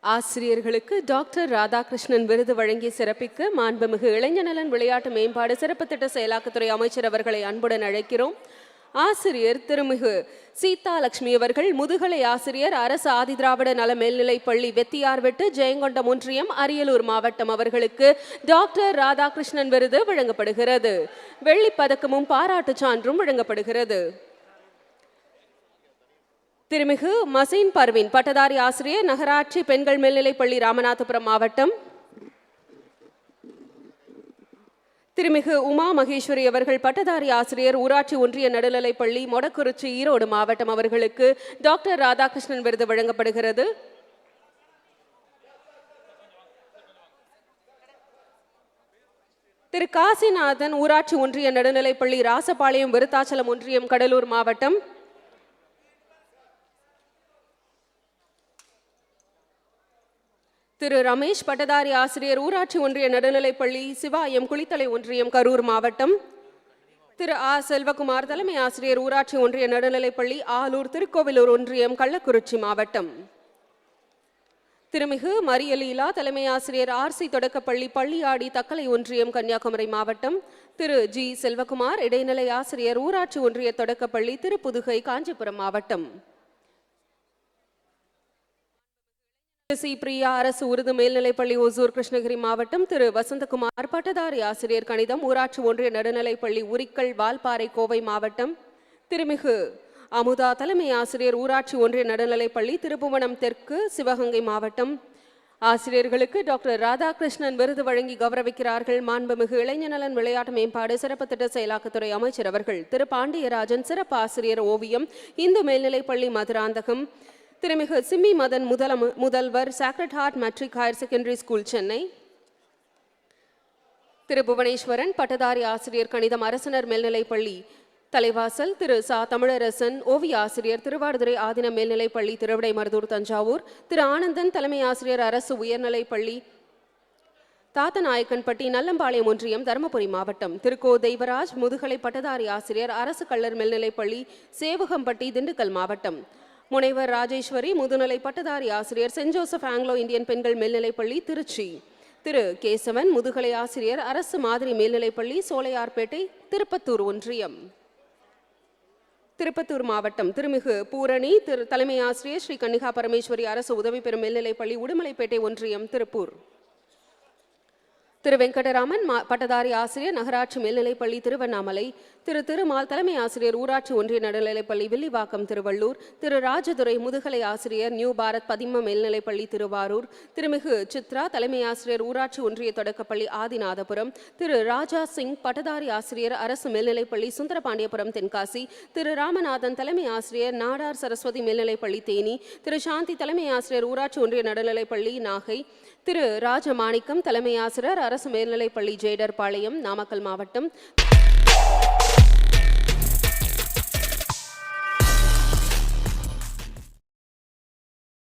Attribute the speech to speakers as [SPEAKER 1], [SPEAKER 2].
[SPEAKER 1] ஆசிரியர்களுக்கு டாக்டர் ராதாகிருஷ்ணன் விருது வழங்கி சிறப்பிக்க மாண்புமிகு இளைஞநலன் விளையாட்டு மேம்பாடு சிறப்பு திட்ட செயலாக்கத்துறை அமைச்சர் அவர்களை அன்புடன் அழைக்கிறோம். ஆசிரியர் திருமிகு சீதாலட்சுமி அவர்கள் முதுகலை ஆசிரியர் அரசு ஆதிதிராவிட நல மேல்நிலைப் பள்ளி வெத்தியார்வெட்டு ஜெயங்கொண்டம் ஒன்றியம் அரியலூர் மாவட்டம் அவர்களுக்கு டாக்டர் ராதாகிருஷ்ணன் விருது வழங்கப்படுகிறது. வெள்ளிப் பதக்கமும் பாராட்டுச் சான்றும் வழங்கப்படுகிறது. திருமிகு மசீன் பர்வீன் பட்டதாரி ஆசிரியர் நகராட்சி பெண்கள் மேல்நிலைப்பள்ளி ராமநாதபுரம் மாவட்டம். திருமிகு உமா மகேஸ்வரி அவர்கள் பட்டதாரி ஆசிரியர் ஊராட்சி ஒன்றிய நடுநிலைப்பள்ளி மொடக்குறிச்சி ஈரோடு மாவட்டம் அவர்களுக்கு டாக்டர் ராதாகிருஷ்ணன் விருது வழங்கப்படுகிறது. திரு காசிநாதன் ஊராட்சி ஒன்றிய நடுநிலைப்பள்ளி ராசபாளையம் விருத்தாச்சலம் ஒன்றியம் கடலூர் மாவட்டம். திரு ரமேஷ் பட்டதாரி ஆசிரியர் ஊராட்சி ஒன்றிய நடுநிலைப்பள்ளி சிவாயம் குளித்தலை ஒன்றியம் கரூர் மாவட்டம். திரு ஆ. செல்வகுமார் தலைமை ஆசிரியர் ஊராட்சி ஒன்றிய நடுநிலைப்பள்ளி ஆலூர் திருக்கோவிலூர் ஒன்றியம் கள்ளக்குறிச்சி மாவட்டம். திருமிகு மரியலீலா தலைமை ஆசிரியர் ஆர்சி தொடக்கப்பள்ளி பள்ளியாடி தக்கலை ஒன்றியம் கன்னியாகுமரி மாவட்டம். திரு ஜி. செல்வகுமார் இடைநிலை ஆசிரியர் ஊராட்சி ஒன்றிய தொடக்கப்பள்ளி திருப்புதுகை காஞ்சிபுரம் மாவட்டம். சி. பிரியா அரசு உருது மேல்நிலைப்பள்ளி ஒசூர் கிருஷ்ணகிரி மாவட்டம் திரு. வசந்தகுமார் பட்டதாரி ஆசிரியர் கணிதம் ஊராட்சி ஒன்றிய நடுநிலைப்பள்ளி உரிக்கல் வால்பாறை கோவை மாவட்டம் திருமிகு. அமுதா தலைமை ஆசிரியர் ஊராட்சி ஒன்றிய நடுநிலைப்பள்ளி திருப்புவனம் தெற்கு சிவகங்கை மாவட்டம். ஆசிரியர்களுக்கு டாக்டர் ராதாகிருஷ்ணன் விருது வழங்கி கௌரவிக்கிறார்கள். மாண்புமிகு இளைஞநலன் விளையாட்டு மேம்பாடு சிறப்பு திட்ட செயலாக்கத்துறை அமைச்சர் அவர்கள் திரு. பாண்டியராஜன் சிறப்பு ஆசிரியர் ஓவியம் இந்து மேல்நிலைப்பள்ளி மதுராந்தகம். திருமிகு சிம்மி மதன் முதலம முதல்வர் sacred heart matric higher secondary school Chennai. Thiru Bhuvaneswaran பட்டதாரி ஆசிரியர் கணிதம் அரசனர் மேல்நிலைப்பள்ளி தலைவாசல் திரு சா. தமிழரசன் ஓவிய ஆசிரியர் திருவாடுதுறை ஆதின மேல்நிலைப்பள்ளி திருவிடை மருதூர் தஞ்சாவூர் திரு ஆனந்தன் தலைமை ஆசிரியர் அரசு உயர்நிலைப்பள்ளி தாத்தநாயக்கன்பட்டி நல்லம்பாளையம் ஒன்றியம் தருமபுரி மாவட்டம் திருக்கோ தெய்வராஜ் முதுகலை பட்டதாரி ஆசிரியர் அரசு கள்ளர் மேல்நிலைப்பள்ளி சேவகம்பட்டி திண்டுக்கல் மாவட்டம். முனைவர் ராஜேஸ்வரி முதுநிலை பட்டதாரி ஆசிரியர் சென்ட் ஜோசப் ஆங்கிலோ இந்தியன் பெண்கள் மேல்நிலைப்பள்ளி திருச்சி. திரு. கேசவன் முதுகலை ஆசிரியர் அரசு மாதிரி மேல்நிலைப்பள்ளி சோலையார்பேட்டை திருப்பத்தூர் ஒன்றியம். திருப்பத்தூர் மாவட்டம் திருமிகு பூரணி திரு. தலைமை ஆசிரியர் ஸ்ரீ கன்னிகா பரமேஸ்வரி அரசு உதவி பெறும் மேல்நிலைப்பள்ளி உடுமலைப்பேட்டை ஒன்றியம் திருப்பூர். திரு. வெங்கடராமன் மா பட்டதாரி ஆசிரியர் நகராட்சி மேல்நிலைப்பள்ளி திருவண்ணாமலை திரு திருமால் தலைமை ஆசிரியர் ஊராட்சி ஒன்றிய நடுநிலைப்பள்ளி வில்லிவாக்கம் திருவள்ளூர் திரு ராஜதுரை முதுகலை ஆசிரியர் நியூ பாரத் பதிம மேல்நிலைப்பள்ளி திருவாரூர் திருமிகு சித்ரா தலைமை ஆசிரியர் ஊராட்சி ஒன்றிய தொடக்கப்பள்ளி ஆதிநாதபுரம் திரு ராஜா சிங் பட்டதாரி ஆசிரியர் அரசு மேல்நிலைப்பள்ளி சுந்தரபாண்டியபுரம் தென்காசி திரு ராமநாதன் தலைமை ஆசிரியர் நாடார் சரஸ்வதி மேல்நிலைப்பள்ளி தேனி திரு சாந்தி தலைமை ஆசிரியர் ஊராட்சி ஒன்றிய நடுநிலைப்பள்ளி நாகை திரு ராஜமாணிக்கம் தலைமை ஆசிரியர் அரசு மேல்நிலைப்பள்ளி ஜேடர்பாளையம் நாமக்கல் மாவட்டம்